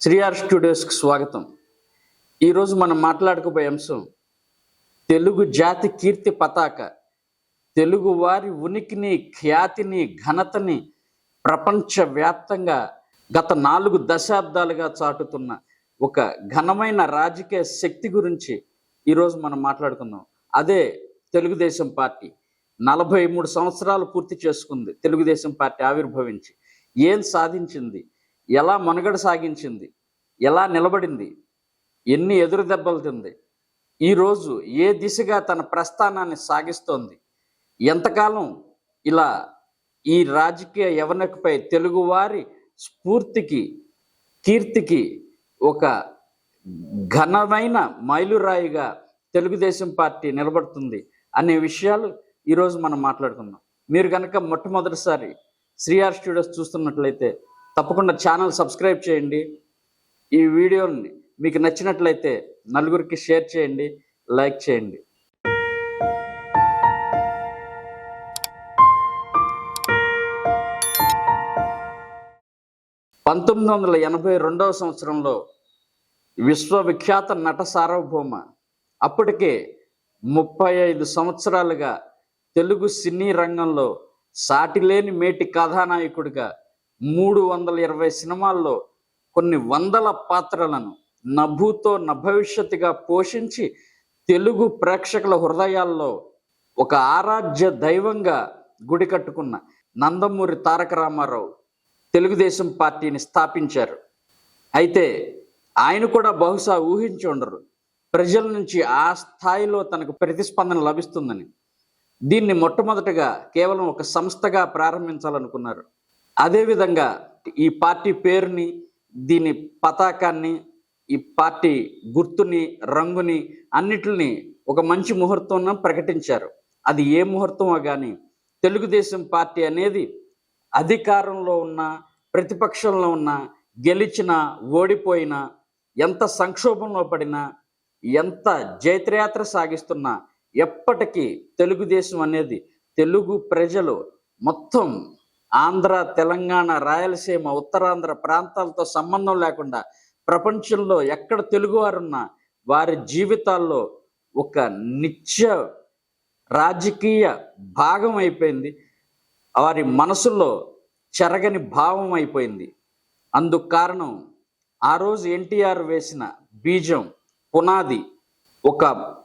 శ్రీఆర్ స్టూడియోస్కి స్వాగతం. ఈరోజు మనం మాట్లాడుకోబోయే అంశం తెలుగు జాతి కీర్తి పతాక. తెలుగు వారి ఉనికిని ఖ్యాతిని ఘనతని ప్రపంచవ్యాప్తంగా గత నాలుగు దశాబ్దాలుగా చాటుతున్న ఒక ఘనమైన రాజకీయ శక్తి గురించి ఈరోజు మనం మాట్లాడుకుందాం. అదే తెలుగుదేశం పార్టీ. నలభై మూడు సంవత్సరాలు పూర్తి చేసుకుంది తెలుగుదేశం పార్టీ ఆవిర్భవించి. ఏం సాధించింది? ఎలా మనుగడ సాగించింది? ఎలా నిలబడింది? ఎన్ని ఎదురు దెబ్బలు తింది? ఈరోజు ఏ దిశగా తన ప్రస్థానాన్ని సాగిస్తోంది? ఎంతకాలం ఇలా ఈ రాజకీయ యవనకపై తెలుగువారి స్ఫూర్తికి కీర్తికి ఒక ఘనమైన మైలురాయిగా తెలుగుదేశం పార్టీ నిలబడుతుంది అనే విషయాలు ఈరోజు మనం మాట్లాడుకుందాం. మీరు కనుక మొట్టమొదటిసారి శ్రీఆర్ స్టూడియోస్ చూస్తున్నట్లయితే తప్పకుండా ఛానల్ సబ్స్క్రైబ్ చేయండి. ఈ వీడియోని మీకు నచ్చినట్లయితే నలుగురికి షేర్ చేయండి లైక్ చేయండి. పంతొమ్మిది వందల ఎనభై రెండవ సంవత్సరంలో విశ్వవిఖ్యాత నట సార్వభౌమ అప్పటికే ముప్పై ఐదు సంవత్సరాలుగా తెలుగు సినీ రంగంలో సాటిలేని మేటి కథానాయకుడిగా మూడు వందల ఇరవై సినిమాల్లో కొన్ని వందల పాత్రలను నభూతో నభవిష్యత్తుగా పోషించి తెలుగు ప్రేక్షకుల హృదయాల్లో ఒక ఆరాధ్య దైవంగా గుడి కట్టుకున్న నందమూరి తారక రామారావు తెలుగుదేశం పార్టీని స్థాపించారు. అయితే ఆయన కూడా బహుశా ఊహించి ఉండరు. ప్రజల నుంచి ఆ స్థాయిలో తనకు ప్రతిస్పందన లభిస్తుందని దీన్ని మొట్టమొదటగా కేవలం ఒక సంస్థగా ప్రారంభించాలనుకున్నారు. అదేవిధంగా ఈ పార్టీ పేరుని దీని పతాకాన్ని ఈ పార్టీ గుర్తుని రంగుని అన్నిటిని ఒక మంచి ముహూర్తం ప్రకటించారు. అది ఏ ముహూర్తమో కానీ తెలుగుదేశం పార్టీ అనేది అధికారంలో ఉన్న ప్రతిపక్షంలో ఉన్న గెలిచినా ఓడిపోయినా ఎంత సంక్షోభంలో పడినా ఎంత జైత్రయాత్ర సాగిస్తున్నా ఎప్పటికీ తెలుగుదేశం అనేది తెలుగు ప్రజలు మొత్తం ఆంధ్ర తెలంగాణ రాయలసీమ ఉత్తరాంధ్ర ప్రాంతాలతో సంబంధం లేకుండా ప్రపంచంలో ఎక్కడ తెలుగువారున్నా వారి జీవితాల్లో ఒక నిత్య రాజకీయ భాగం అయిపోయింది. వారి మనసులో చెరగని భావం అయిపోయింది. అందుకు కారణం ఆ రోజు ఎన్టీఆర్ వేసిన బీజం పునాది. ఒక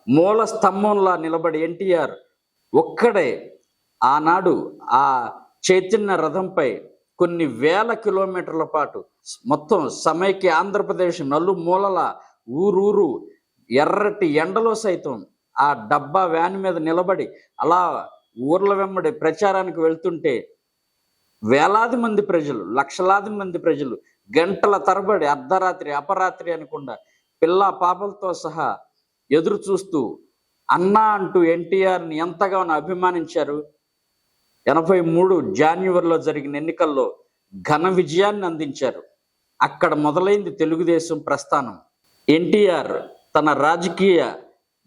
మూల స్తంభంలా నిలబడి ఎన్టీఆర్ ఒక్కడే ఆనాడు ఆ చైతన్య రథంపై కొన్ని వేల కిలోమీటర్ల పాటు మొత్తం సమైక్య ఆంధ్రప్రదేశ్ నలుమూలల ఊరూరు ఎర్రటి ఎండలో సైతం ఆ డబ్బా వ్యాన్ మీద నిలబడి అలా ఊర్ల వెంబడి ప్రచారానికి వెళ్తుంటే వేలాది మంది ప్రజలు లక్షలాది మంది ప్రజలు గంటల తరబడి అర్ధరాత్రి అపరాత్రి అనకుండా పిల్ల పాపలతో సహా ఎదురు చూస్తూ అన్నా అంటూ ఎన్టీఆర్ని ఎంతగానో అభిమానించారు. ఎనభై మూడు జాన్యువరిలో జరిగిన ఎన్నికల్లో ఘన విజయాన్ని అందించారు. అక్కడ మొదలైంది తెలుగుదేశం ప్రస్థానం. ఎన్టీఆర్ తన రాజకీయ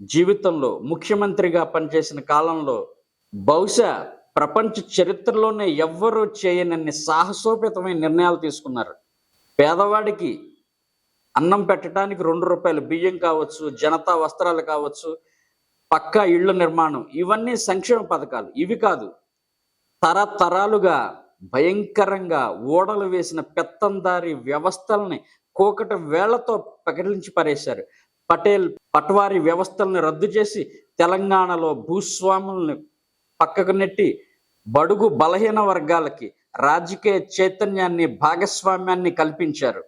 జీవితంలో ముఖ్యమంత్రిగా పనిచేసిన కాలంలో బహుశా ప్రపంచ చరిత్రలోనే ఎవ్వరూ చేయనన్ని సాహసోపేతమైన నిర్ణయాలు తీసుకున్నారు. పేదవాడికి అన్నం పెట్టడానికి రెండు రూపాయలు బియ్యం కావచ్చు జనతా వస్త్రాలు కావచ్చు పక్కా ఇళ్ళ నిర్మాణం ఇవన్నీ సంక్షేమ పథకాలు. ఇవి కాదు తరతరాలుగా భయంకరంగా ఓడలు వేసిన పెత్తందారి వ్యవస్థల్ని కోకట వేళ్ళతో ప్రకటించి పరేశారు. పటేల్ పట్వారి వ్యవస్థల్ని రద్దు చేసి తెలంగాణలో భూస్వాముల్ని పక్కకు నెట్టి బడుగు బలహీన వర్గాలకి రాజకీయ చైతన్యాన్ని భాగస్వామ్యాన్ని కల్పించారు.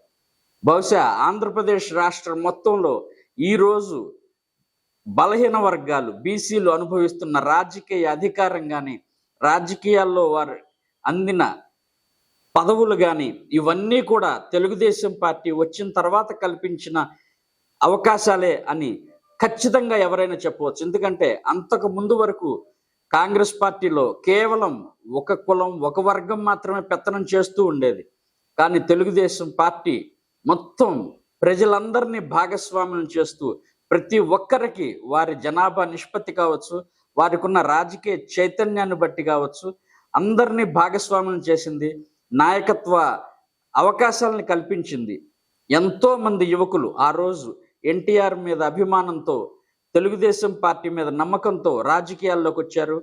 బహుశా ఆంధ్రప్రదేశ్ రాష్ట్రం మొత్తంలో ఈరోజు బలహీన వర్గాలు బీసీలు అనుభవిస్తున్న రాజకీయ అధికారం కానీ రాజకీయాల్లో వారు అందిన పదవులు కానీ ఇవన్నీ కూడా తెలుగుదేశం పార్టీ వచ్చిన తర్వాత కల్పించిన అవకాశాలే అని ఖచ్చితంగా ఎవరైనా చెప్పవచ్చు. ఎందుకంటే అంతకు ముందు వరకు కాంగ్రెస్ పార్టీలో కేవలం ఒక కులం ఒక వర్గం మాత్రమే పెత్తనం చేస్తూ ఉండేది. కానీ తెలుగుదేశం పార్టీ మొత్తం ప్రజలందరినీ భాగస్వామ్యం చేస్తూ ప్రతి ఒక్కరికి వారి జనాభా నిష్పత్తి కావచ్చు వారికి ఉన్న రాజకీయ చైతన్యాన్ని బట్టి కావచ్చు అందరినీ భాగస్వామ్యం చేసింది నాయకత్వ అవకాశాలను కల్పించింది ఎంతో మంది యువకులు. ఆ రోజు ఎన్టీఆర్ మీద అభిమానంతో తెలుగుదేశం పార్టీ మీద నమ్మకంతో రాజకీయాల్లోకి వచ్చారు.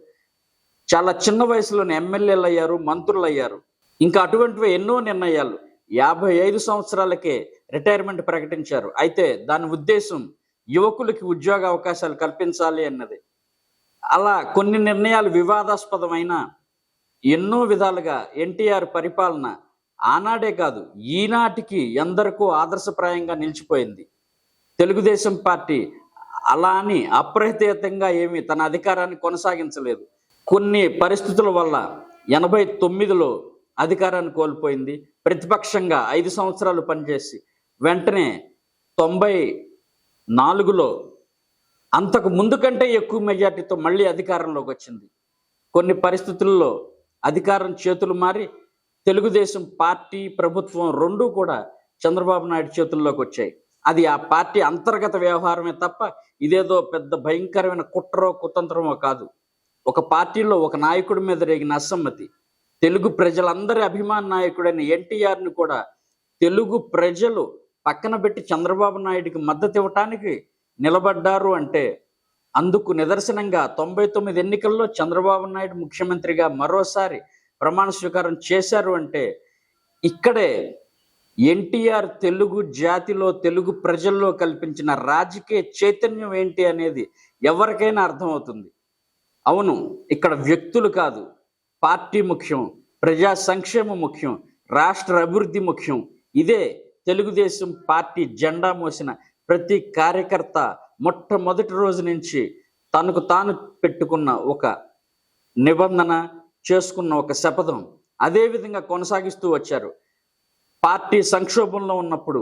చాలా చిన్న వయసులోనే ఎమ్మెల్యేలు అయ్యారు మంత్రులు అయ్యారు ఇంకా అటువంటివి ఎన్నో నిర్ణయాలు యాభై ఐదు సంవత్సరాలకే రిటైర్మెంట్ ప్రకటించారు. అయితే దాని ఉద్దేశం యువకులకి ఉద్యోగ అవకాశాలు కల్పించాలి అన్నది. అలా కొన్ని నిర్ణయాలు వివాదాస్పదమైన ఎన్నో విధాలుగా ఎన్టీఆర్ పరిపాలన ఆనాడే కాదు ఈనాటికి ఎందరికో ఆదర్శప్రాయంగా నిలిచిపోయింది. తెలుగుదేశం పార్టీ అలా అని అప్రతిహతంగా ఏమీ తన అధికారాన్ని కొనసాగించలేదు. కొన్ని పరిస్థితుల వల్ల ఎనభై తొమ్మిదిలో అధికారాన్ని కోల్పోయింది. ప్రతిపక్షంగా ఐదు సంవత్సరాలు పనిచేసి వెంటనే తొంభై నాలుగులో అంతకు ముందు కంటే ఎక్కువ మెజార్టీతో మళ్ళీ అధికారంలోకి వచ్చింది. కొన్ని పరిస్థితుల్లో అధికారం చేతులు మారి తెలుగుదేశం పార్టీ ప్రభుత్వం రెండూ కూడా చంద్రబాబు నాయుడు చేతుల్లోకి వచ్చాయి. అది ఆ పార్టీ అంతర్గత వ్యవహారమే తప్ప ఇదేదో పెద్ద భయంకరమైన కుట్రో కుతంత్రమో కాదు. ఒక పార్టీలో ఒక నాయకుడి మీద రేగిన అసమ్మతి తెలుగు ప్రజలందరి అభిమాన నాయకుడైన ఎన్టీఆర్ని కూడా తెలుగు ప్రజలు పక్కన పెట్టి చంద్రబాబు నాయుడికి మద్దతు ఇవ్వటానికి నిలబడ్డారు అంటే అందుకు నిదర్శనంగా తొంభై తొమ్మిది ఎన్నికల్లో చంద్రబాబు నాయుడు ముఖ్యమంత్రిగా మరోసారి ప్రమాణ స్వీకారం చేశారు అంటే ఇక్కడే ఎన్టీఆర్ తెలుగు జాతిలో తెలుగు ప్రజల్లో కల్పించిన రాజకీయ చైతన్యం ఏంటి అనేది ఎవరికైనా అర్థమవుతుంది. అవును ఇక్కడ వ్యక్తులు కాదు పార్టీ ముఖ్యం ప్రజా సంక్షేమం ముఖ్యం రాష్ట్ర అభివృద్ధి ముఖ్యం. ఇదే తెలుగుదేశం పార్టీ జెండా మోసిన ప్రతి కార్యకర్త మొట్టమొదటి రోజు నుంచి తనకు తాను పెట్టుకున్న ఒక నిబంధన చేసుకున్న ఒక శపథం. అదే విధంగా కొనసాగిస్తూ వచ్చారు. పార్టీ సంక్షోభంలో ఉన్నప్పుడు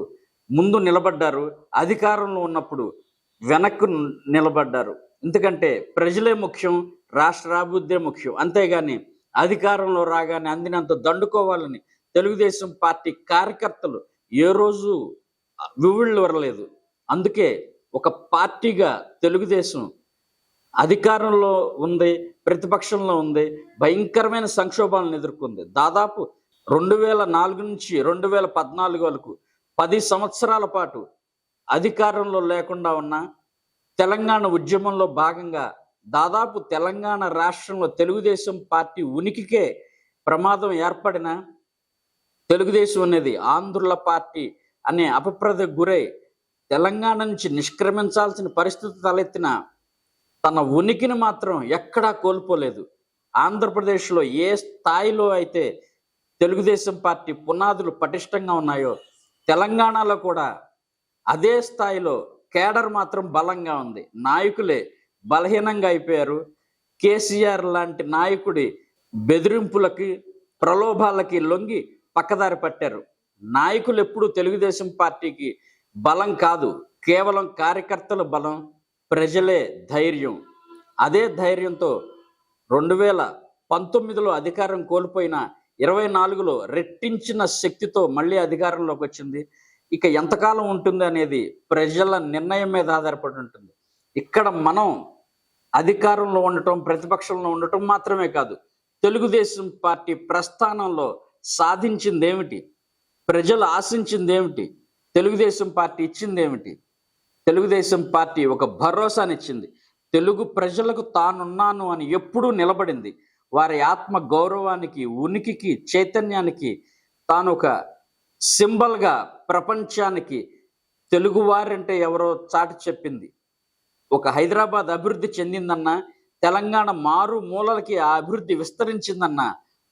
ముందు నిలబడ్డారు అధికారంలో ఉన్నప్పుడు వెనక్కు నిలబడ్డారు. ఎందుకంటే ప్రజలే ముఖ్యం రాష్ట్రాభివృద్ధే ముఖ్యం. అంతేగాని అధికారంలో రాగానే అందినంత దండుకోవాలని తెలుగుదేశం పార్టీ కార్యకర్తలు ఏ రోజు వివుళ్ళు అందుకే ఒక పార్టీగా తెలుగుదేశం అధికారంలో ఉంది ప్రతిపక్షంలో ఉంది భయంకరమైన సంక్షోభాలను ఎదుర్కొంది. దాదాపు రెండు వేల నాలుగు నుంచి రెండు వేల పద్నాలుగు వరకు పది సంవత్సరాల పాటు అధికారంలో లేకుండా ఉన్న తెలంగాణ ఉద్యమంలో భాగంగా దాదాపు తెలంగాణ రాష్ట్రంలో తెలుగుదేశం పార్టీ ఉనికికే ప్రమాదం ఏర్పడిన తెలుగుదేశం అనేది ఆంధ్రుల పార్టీ అనే అపప్రద గురై తెలంగాణ నుంచి నిష్క్రమించాల్సిన పరిస్థితి తలెత్తిన తన ఉనికిని మాత్రం ఎక్కడా కోల్పోలేదు. ఆంధ్రప్రదేశ్లో ఏ స్థాయిలో అయితే తెలుగుదేశం పార్టీ పునాదులు పటిష్టంగా ఉన్నాయో తెలంగాణలో కూడా అదే స్థాయిలో కేడర్ మాత్రం బలంగా ఉంది. నాయకులే బలహీనంగా అయిపోయారు. కేసీఆర్ లాంటి నాయకుడి బెదిరింపులకి ప్రలోభాలకి లొంగి పక్కదారి పట్టారు. నాయకులు ఎప్పుడు తెలుగుదేశం పార్టీకి బలం కాదు. కేవలం కార్యకర్తల బలం ప్రజలే ధైర్యం. అదే ధైర్యంతో రెండు వేల పంతొమ్మిదిలో అధికారం కోల్పోయిన ఇరవై నాలుగులో రెట్టించిన శక్తితో మళ్ళీ అధికారంలోకి వచ్చింది. ఇక ఎంతకాలం ఉంటుంది అనేది ప్రజల నిర్ణయం మీద ఆధారపడి ఉంటుంది. ఇక్కడ మనం అధికారంలో ఉండటం ప్రతిపక్షంలో ఉండటం మాత్రమే కాదు తెలుగుదేశం పార్టీ ప్రస్థానంలో సాధించింది ఏమిటి ప్రజలు ఆశించింది ఏమిటి తెలుగుదేశం పార్టీ ఇచ్చింది ఏమిటి తెలుగుదేశం పార్టీ ఒక భరోసానిచ్చింది. తెలుగు ప్రజలకు తానున్నాను అని ఎప్పుడూ నిలబడింది. వారి ఆత్మ గౌరవానికి ఉనికికి చైతన్యానికి తాను ఒక సింబల్గా ప్రపంచానికి తెలుగువారంటే ఎవరో చాటి చెప్పింది. ఒక హైదరాబాద్ అభివృద్ధి చెందిందన్న తెలంగాణ మారు మూలలకి ఆ అభివృద్ధి విస్తరించిందన్న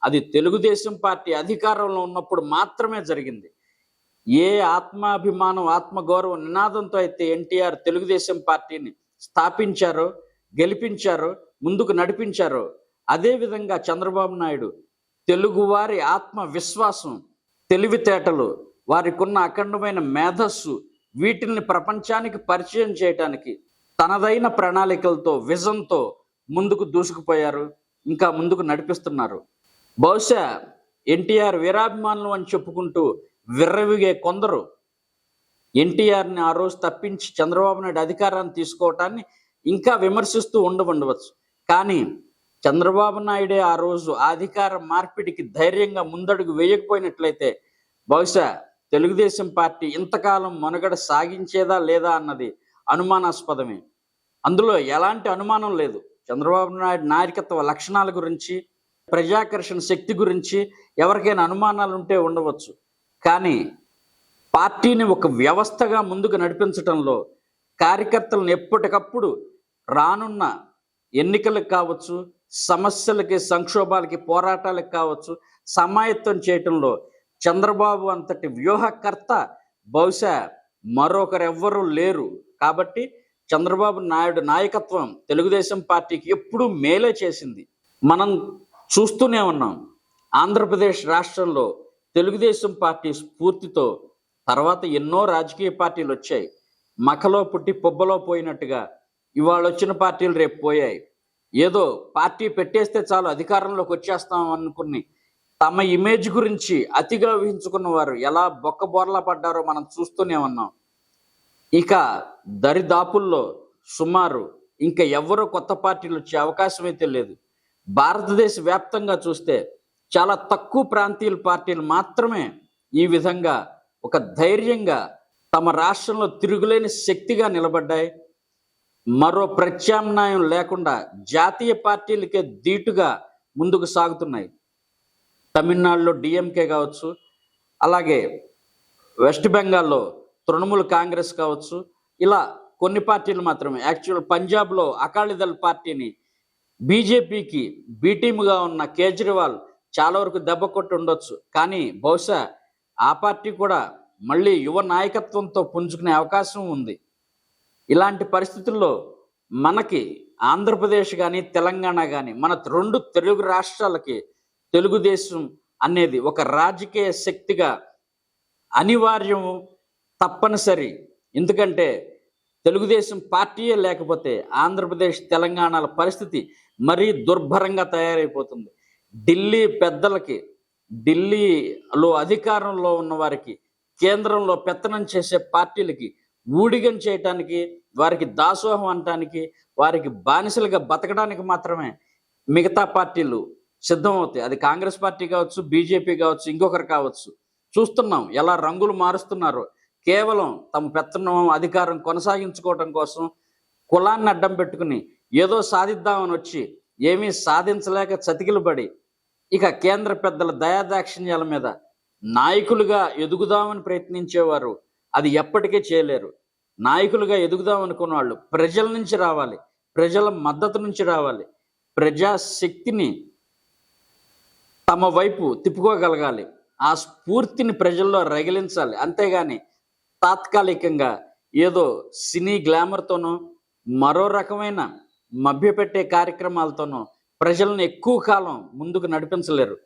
అది తెలుగుదేశం పార్టీ అధికారంలో ఉన్నప్పుడు మాత్రమే జరిగింది. ఏ ఆత్మాభిమానం ఆత్మగౌరవం నినాదంతో అయితే ఎన్టీఆర్ తెలుగుదేశం పార్టీని స్థాపించారో గెలిపించారో ముందుకు నడిపించారో అదే విధంగా చంద్రబాబు నాయుడు తెలుగువారి ఆత్మవిశ్వాసం తెలివితేటలు వారికి ఉన్న అఖండమైన మేధస్సు వీటిని ప్రపంచానికి పరిచయం చేయటానికి తనదైన ప్రణాళికలతో విజన్తో ముందుకు దూసుకుపోయారు ఇంకా ముందుకు నడిపిస్తున్నారు. బహుశా ఎన్టీఆర్ వీరాభిమానులు అని చెప్పుకుంటూ విర్రవిగే కొందరు ఎన్టీఆర్ని ఆ రోజు తప్పించి చంద్రబాబు నాయుడు అధికారాన్ని తీసుకోవటాన్ని ఇంకా విమర్శిస్తూ ఉండవండవచ్చు కానీ చంద్రబాబు నాయుడే ఆ రోజు అధికార మార్పిడికి ధైర్యంగా ముందడుగు వేయకపోయినట్లయితే బహుశా తెలుగుదేశం పార్టీ ఇంతకాలం మనుగడ సాగించేదా లేదా అన్నది అనుమానాస్పదమే. అందులో ఎలాంటి అనుమానం లేదు. చంద్రబాబు నాయుడు నాయకత్వ లక్షణాల గురించి ప్రజాకర్షణ శక్తి గురించి ఎవరికైనా అనుమానాలు ఉంటే ఉండవచ్చు. కానీ పార్టీని ఒక వ్యవస్థగా ముందుకు నడిపించడంలో కార్యకర్తలను ఎప్పటికప్పుడు రానున్న ఎన్నికలకు కావచ్చు సమస్యలకి సంక్షోభాలకి పోరాటాలకు కావచ్చు సమాయత్తం చేయటంలో చంద్రబాబు అంతటి వ్యూహకర్త బహుశా మరొకరెవ్వరూ లేరు. కాబట్టి చంద్రబాబు నాయుడు నాయకత్వం తెలుగుదేశం పార్టీకి ఎప్పుడూ మేలే చేసింది. మనం చూస్తూనే ఉన్నాం. ఆంధ్రప్రదేశ్ రాష్ట్రంలో తెలుగుదేశం పార్టీ స్ఫూర్తితో తర్వాత ఎన్నో రాజకీయ పార్టీలు వచ్చాయి. మఖలో పుట్టి పొబ్బలో పోయినట్టుగా ఇవాళ వచ్చిన పార్టీలు రేపు పోయాయి. ఏదో పార్టీ పెట్టేస్తే చాలు అధికారంలోకి వచ్చేస్తాం అనుకుని తమ ఇమేజ్ గురించి అతిగా ఊహించుకున్న వారు ఎలా బొక్క బోర్లా పడ్డారో మనం చూస్తూనే ఉన్నాం. ఇక దరిదాపుల్లో సుమారు ఇంకా ఎవరో కొత్త పార్టీలు వచ్చే అవకాశం అయితే లేదు. భారతదేశ వ్యాప్తంగా చూస్తే చాలా తక్కువ ప్రాంతీయ పార్టీలు మాత్రమే ఈ విధంగా ఒక ధైర్యంగా తమ రాష్ట్రంలో తిరుగులేని శక్తిగా నిలబడ్డాయి. మరో ప్రత్యామ్నాయం లేకుండా జాతీయ పార్టీలకే ధీటుగా ముందుకు సాగుతున్నాయి. తమిళనాడులో డిఎంకే కావచ్చు అలాగే వెస్ట్ బెంగాల్లో తృణమూల్ కాంగ్రెస్ కావచ్చు ఇలా కొన్ని పార్టీలు మాత్రమే. యాక్చువల్ పంజాబ్లో అకాలీదళ్ పార్టీని బీజేపీకి బీటీముగా ఉన్న కేజ్రీవాల్ చాలా వరకు దెబ్బ కొట్టి ఉండొచ్చు. కానీ బహుశా ఆ పార్టీ కూడా మళ్ళీ యువ నాయకత్వంతో పుంజుకునే అవకాశం ఉంది. ఇలాంటి పరిస్థితుల్లో మనకి ఆంధ్రప్రదేశ్ కానీ తెలంగాణ కానీ మన రెండు తెలుగు రాష్ట్రాలకి తెలుగుదేశం అనేది ఒక రాజకీయ శక్తిగా అనివార్యం తప్పనిసరి. ఎందుకంటే తెలుగుదేశం పార్టీయే లేకపోతే ఆంధ్రప్రదేశ్ తెలంగాణల పరిస్థితి మరీ దుర్భరంగా తయారైపోతుంది. ఢిల్లీ పెద్దలకి ఢిల్లీలో అధికారంలో ఉన్న వారికి కేంద్రంలో పెత్తనం చేసే పార్టీలకి ఊడిగం చేయటానికి వారికి దాసోహం అనటానికి వారికి బానిసలుగా బతకడానికి మాత్రమే మిగతా పార్టీలు సిద్ధమవుతాయి. అది కాంగ్రెస్ పార్టీ కావచ్చు బీజేపీ కావచ్చు ఇంకొకరు కావచ్చు. చూస్తున్నాం ఎలా రంగులు మారుస్తున్నారో. కేవలం తమ పెత్తనం అధికారం కొనసాగించుకోవటం కోసం కులాన్ని అడ్డం పెట్టుకుని ఏదో సాధిద్దామని వచ్చి ఏమీ సాధించలేక చతికిలు పడి ఇక కేంద్ర పెద్దల దయాదాక్షిణ్యాల మీద నాయకులుగా ఎదుగుదామని ప్రయత్నించేవారు అది ఎప్పటికీ చేయలేరు. నాయకులుగా ఎదుగుదాం అనుకున్న వాళ్ళు ప్రజల నుంచి రావాలి ప్రజల మద్దతు నుంచి రావాలి ప్రజాశక్తిని తమ వైపు తిప్పుకోగలగాలి ఆ స్ఫూర్తిని ప్రజల్లో రగిలించాలి. అంతేగాని తాత్కాలికంగా ఏదో సినీ గ్లామర్తోనో మరో రకమైన మభ్యపెట్టే కార్యక్రమాలతోనో ప్రజలను ఎక్కువ కాలం ముందుకు నడిపించలేరు.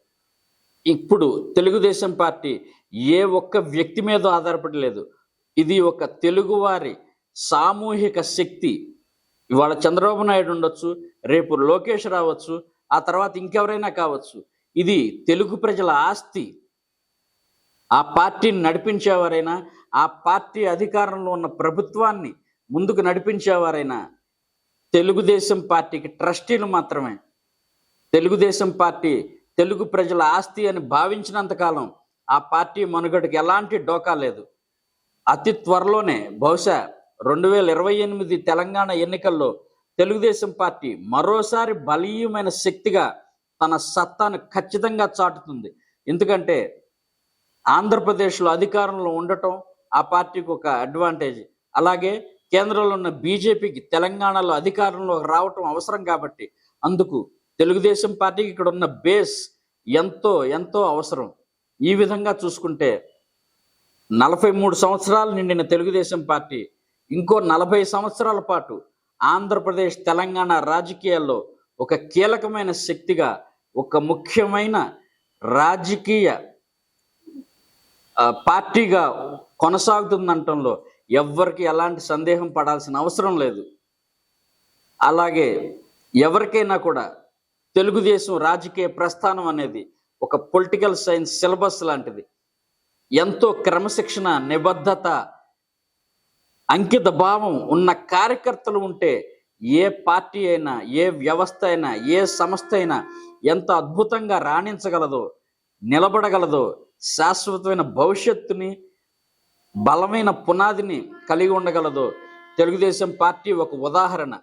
ఇప్పుడు తెలుగుదేశం పార్టీ ఏ ఒక్క వ్యక్తి మీద ఆధారపడలేదు. ఇది ఒక తెలుగువారి సామూహిక శక్తి. ఇవాళ చంద్రబాబు నాయుడు ఉండొచ్చు రేపు లోకేష్ రావచ్చు ఆ తర్వాత ఇంకెవరైనా కావచ్చు. ఇది తెలుగు ప్రజల ఆస్తి. ఆ పార్టీని నడిపించేవారైనా ఆ పార్టీ అధికారంలో ఉన్న ప్రభుత్వాన్ని ముందుకు నడిపించేవారైనా తెలుగుదేశం పార్టీకి ట్రస్టీలు మాత్రమే. తెలుగుదేశం పార్టీ తెలుగు ప్రజల ఆస్తి అని భావించినంతకాలం ఆ పార్టీ మనుగడకి ఎలాంటి డోకా లేదు. అతి త్వరలోనే బహుశా రెండు వేల ఇరవై ఎనిమిది తెలంగాణ ఎన్నికల్లో తెలుగుదేశం పార్టీ మరోసారి బలీయమైన శక్తిగా తన సత్తాను ఖచ్చితంగా చాటుతుంది. ఎందుకంటే ఆంధ్రప్రదేశ్లో అధికారంలో ఉండటం ఆ పార్టీకి ఒక అడ్వాంటేజ్. అలాగే కేంద్రంలో ఉన్న బీజేపీకి తెలంగాణలో అధికారంలో రావటం అవసరం కాబట్టి అందుకు తెలుగుదేశం పార్టీకి ఇక్కడ ఉన్న బేస్ ఎంతో ఎంతో అవసరం. ఈ విధంగా చూసుకుంటే నలభై మూడు సంవత్సరాలు నిండిన తెలుగుదేశం పార్టీ ఇంకో నలభై సంవత్సరాల పాటు ఆంధ్రప్రదేశ్ తెలంగాణ రాజకీయాల్లో ఒక కీలకమైన శక్తిగా ఒక ముఖ్యమైన రాజకీయ పార్టీగా కొనసాగుతుందంటంలో ఎవ్వరికి ఎలాంటి సందేహం పడాల్సిన అవసరం లేదు. అలాగే ఎవరికైనా కూడా తెలుగుదేశం రాజకీయ ప్రస్థానం అనేది ఒక పొలిటికల్ సైన్స్ సిలబస్ లాంటిది. ఎంతో క్రమశిక్షణ నిబద్ధత అంకిత భావం ఉన్న కార్యకర్తలు ఉంటే ఏ పార్టీ అయినా ఏ వ్యవస్థ అయినా ఏ సంస్థ అయినా ఎంత అద్భుతంగా రాణించగలదో నిలబడగలదో శాశ్వతమైన భవిష్యత్తుని బలమైన పునాదిని కలిగి ఉండగలదో. తెలుగుదేశం పార్టీ ఒక ఉదాహరణ.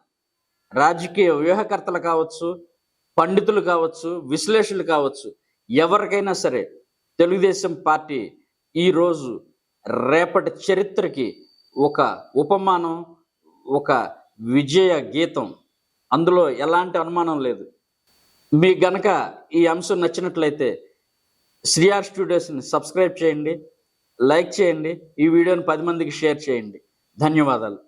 రాజకీయ వ్యూహకర్తలు కావచ్చు పండితులు కావచ్చు విశ్లేషకులు కావచ్చు ఎవరికైనా సరే తెలుగుదేశం పార్టీ ఈరోజు రేపటి చరిత్రకి ఒక ఉపమానం ఒక విజయ గీతం. అందులో ఎలాంటి అనుమానం లేదు. మీ గనక ఈ అంశం నచ్చినట్లయితే శ్రీఆర్ స్టూడియోస్ని సబ్స్క్రైబ్ చేయండి. లైక్ చేయండి. ఈ వీడియోని పది మందికి షేర్ చేయండి. ధన్యవాదాలు.